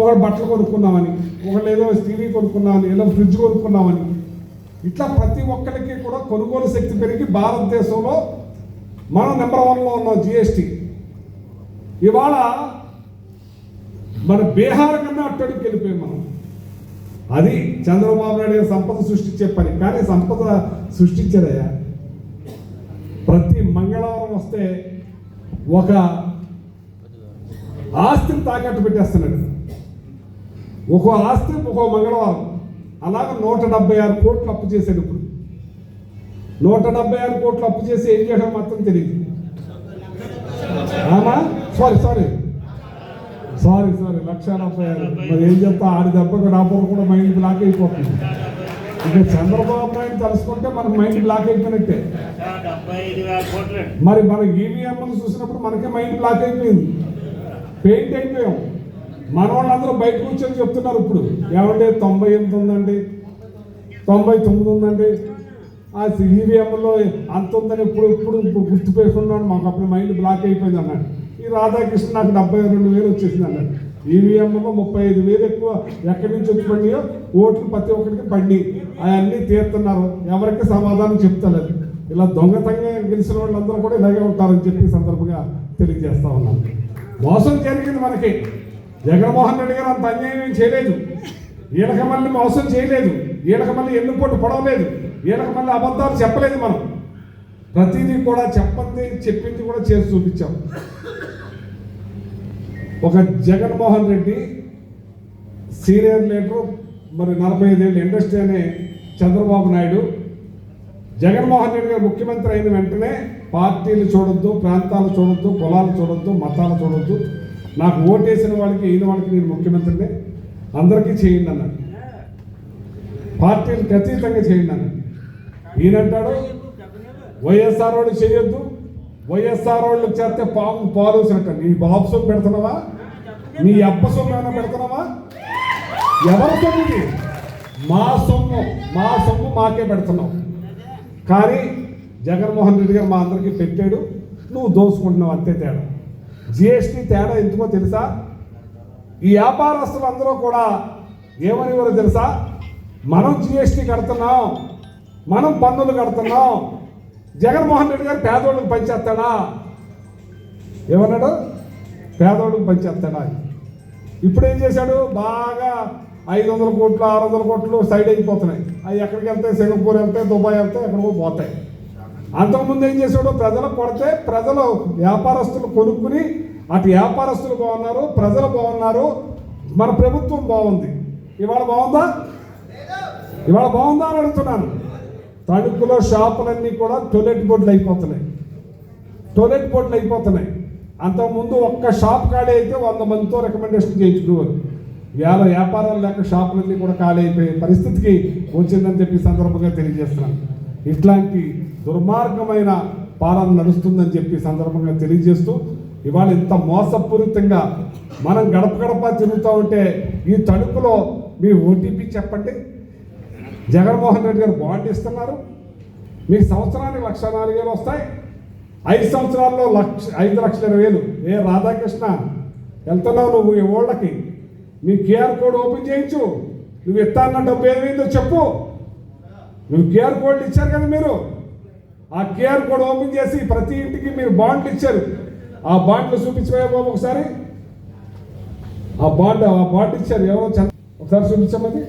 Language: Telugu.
ఒకడు బట్టలు కొనుక్కున్నామని ఒకళ్ళు ఏదో టీవీ కొనుక్కున్నామని ఏదో ఫ్రిడ్జ్ కొనుక్కున్నామని ఇట్లా ప్రతి ఒక్కరికి కూడా కొనుగోలు శక్తి పెరిగి భారతదేశంలో మనం నెంబర్ వన్లో ఉన్నాం జిఎస్టీ. ఇవాళ మన బీహార్ కన్నా అట్టడికి వెళ్ళిపోయాం మనం. అది చంద్రబాబు నాయుడు సంపద సృష్టించే పని. కానీ సంపద సృష్టించదయ్యా. ప్రతి మంగళవారం వస్తే ఒక ఆస్తిని తాకట్టు పెట్టేస్తున్నాడు. ఒక్కో ఆస్తి ఒక్కో మంగళవారం. అలాగ నూట డెబ్బై ఆరు కోట్లు అప్పు చేశాడు ఇప్పుడు. నూట డెబ్బై ఆరు కోట్లు అప్పు చేసి ఏం చేయడం మాత్రం తెలియదు ఆమా? సారీ సారీ సారీ సారీ లక్ష డెబ్బై ఆరు. మరి ఏం చెప్తా? ఆడి దెబ్బకు రాబోరు కూడా మైండ్ బ్లాక్ అయిపోతుంది. ఇక చంద్రబాబు నాయుడు తలుసుకుంటే మనకు మైండ్ బ్లాక్ అయిపోయినట్టే. మరి మన ఈవీఎంలు చూసినప్పుడు మనకే మైండ్ బ్లాక్ అయిపోయింది. పెయింట్ అయిపోయాం. మన వాళ్ళందరూ బయట కూర్చొని చెప్తున్నారు ఇప్పుడు. ఏమంటే తొంభై ఎనిమిది ఉందండి? తొంభై తొమ్మిది ఉందండి? ఆ ఈవీఎంలో అంత ఉందని ఇప్పుడు ఇప్పుడు ఇప్పుడు గుర్తు పెట్టుకున్నాడు మాకు అప్పుడు మైండ్ బ్లాక్ అయిపోయింది అన్నాడు. ఈ రాధాకృష్ణ నాకు డెబ్బై రెండు వేలు వచ్చేసింది అన్నాడు. ఈవీఎంలో ముప్పై ఐదు వేలు ఎక్కువ ఎక్కడి నుంచి వచ్చి పడినాయో ఓట్లు ప్రతి ఒక్కరికి పడి అవన్నీ తీరుతున్నారు ఎవరికి సమాధానం చెప్తలేదు. ఇలా దొంగతంగా గెలిచిన వాళ్ళందరూ కూడా ఇలాగే ఉంటారని చెప్పి సందర్భంగా తెలియజేస్తా ఉన్నాను. మోసం జరిగింది మనకి. జగన్మోహన్ రెడ్డి గారు అంత అన్యాయం చేయలేదు. ఈయనక మళ్ళీ మోసం చేయలేదు. ఈయనక మళ్ళీ ఎన్నుపోటు పడవలేదు ఈయనక మళ్ళీ అబద్ధాలు చెప్పలేదు మనం. ప్రతిదీ కూడా చెప్పంది చెప్పింది కూడా చేసి చూపించాం. ఒక జగన్మోహన్ రెడ్డి సీనియర్ లీడరు మరి నలభై ఐదేళ్ళు ఇండస్ట్రీ అనే చంద్రబాబు నాయుడు. జగన్మోహన్ రెడ్డి గారు ముఖ్యమంత్రి అయిన వెంటనే పార్టీలు చూడొద్దు ప్రాంతాలు చూడొద్దు కులాలు చూడొద్దు మతాలు చూడొద్దు. నాకు ఓటేసిన వాళ్ళకి అయిన వాళ్ళకి నేను ముఖ్యమంత్రిని. అందరికీ చేయండి అన్నాడు. పార్టీలకు అతీతంగా చేయండి అన్నాడు. ఈయనంటాడు వైఎస్ఆర్ వాళ్ళు చేయొద్దు. వైఎస్ఆర్ వాళ్ళు చేస్తే పాము పాలుసినట్ట నీ బాబు సొమ్ము పెడుతున్నావా? నీ అబ్బ సొమ్ము ఏమైనా పెడుతున్నావా? ఎవరి సొమ్ము మా సొమ్ము మా సొమ్ము మాకే పెడుతున్నావు. కానీ జగన్మోహన్ రెడ్డి గారు మా అందరికీ పెట్టాడు. నువ్వు దోసుకుంటున్నావు అంతే తేడా. జిఎస్టీ తేడా ఎందుకో తెలుసా? ఈ వ్యాపారస్తులు అందరూ కూడా ఏమనేవారో తెలుసా? మనం జిఎస్టీ కడుతున్నాం. మనం పన్నులు కడుతున్నాం. జగన్మోహన్ రెడ్డి గారు పేదోళ్ళకి పనిచేస్తాడా ఏమన్నాడు? పేదోళ్ళకి పనిచేస్తాడా ఇప్పుడు ఏం చేశాడు? బాగా ఐదు వందల కోట్లు ఆరు వందల కోట్లు సైడ్ అయిపోతున్నాయి. అవి ఎక్కడికి వెళ్తాయి? సింగపూర్ వెళ్తాయి? దుబాయ్ వెళ్తాయి? ఎక్కడికో పోతాయి. అంతకుముందు ఏం చేశాడు? ప్రజలు కొడితే ప్రజలు వ్యాపారస్తులు కొనుక్కుని అటు వ్యాపారస్తులు బాగున్నారు ప్రజలు బాగున్నారు. మన ప్రభుత్వం బాగుంది. ఇవాళ బాగుందా? ఇవాళ బాగుందా అని అడుగుతున్నాను. తణుకులో షాపులన్నీ కూడా టొయిలెట్ బోర్డులు అయిపోతున్నాయి. టొయిలెట్ బోర్డులు అయిపోతున్నాయి. అంతకుముందు ఒక్క షాప్ ఖాళీ అయితే వంద మందితో రికమెండేషన్ చేయించుకునేవారు. వేల వ్యాపారాలు లేక షాపులన్నీ కూడా ఖాళీ అయిపోయే పరిస్థితికి వచ్చిందని చెప్పి సందర్భంగా తెలియజేస్తున్నాను. ఇట్లాంటి దుర్మార్గమైన పాలన నడుస్తుందని చెప్పి సందర్భంగా తెలియజేస్తూ ఇవాళ ఇంత మోసపూరితంగా మనం గడప గడప తిరుగుతూ ఉంటే ఈ తణుకులో మీ ఓటీపీ చెప్పండి. జగన్మోహన్ రెడ్డి గారు బాండ్ ఇస్తున్నారు. మీకు సంవత్సరానికి లక్ష నాలుగు వేలు వస్తాయి. ఐదు సంవత్సరాల్లో లక్ష ఐదు లక్షల ఇరవై వేలు. ఏ రాధాకృష్ణ వెళ్తున్నావు నువ్వు ఈ ఓళ్ళకి? నీ క్యూఆర్ కోడ్ ఓపెన్ చేయించు. నువ్వు ఇస్తాన్న డబ్బు ఏమైందో చెప్పు. మీరు క్యూఆర్ కోడ్లు ఇచ్చారు కదా మీరు? ఆ క్యూఆర్ కోడ్ ఓపెన్ చేసి ప్రతి ఇంటికి మీరు బాండ్లు ఇచ్చారు. ఆ బాండ్లు చూపించబోయే బాబు ఒకసారి. ఆ బాండ్ ఆ బాండ్ ఇచ్చారు. ఎవరో ఒకసారి చూపించమని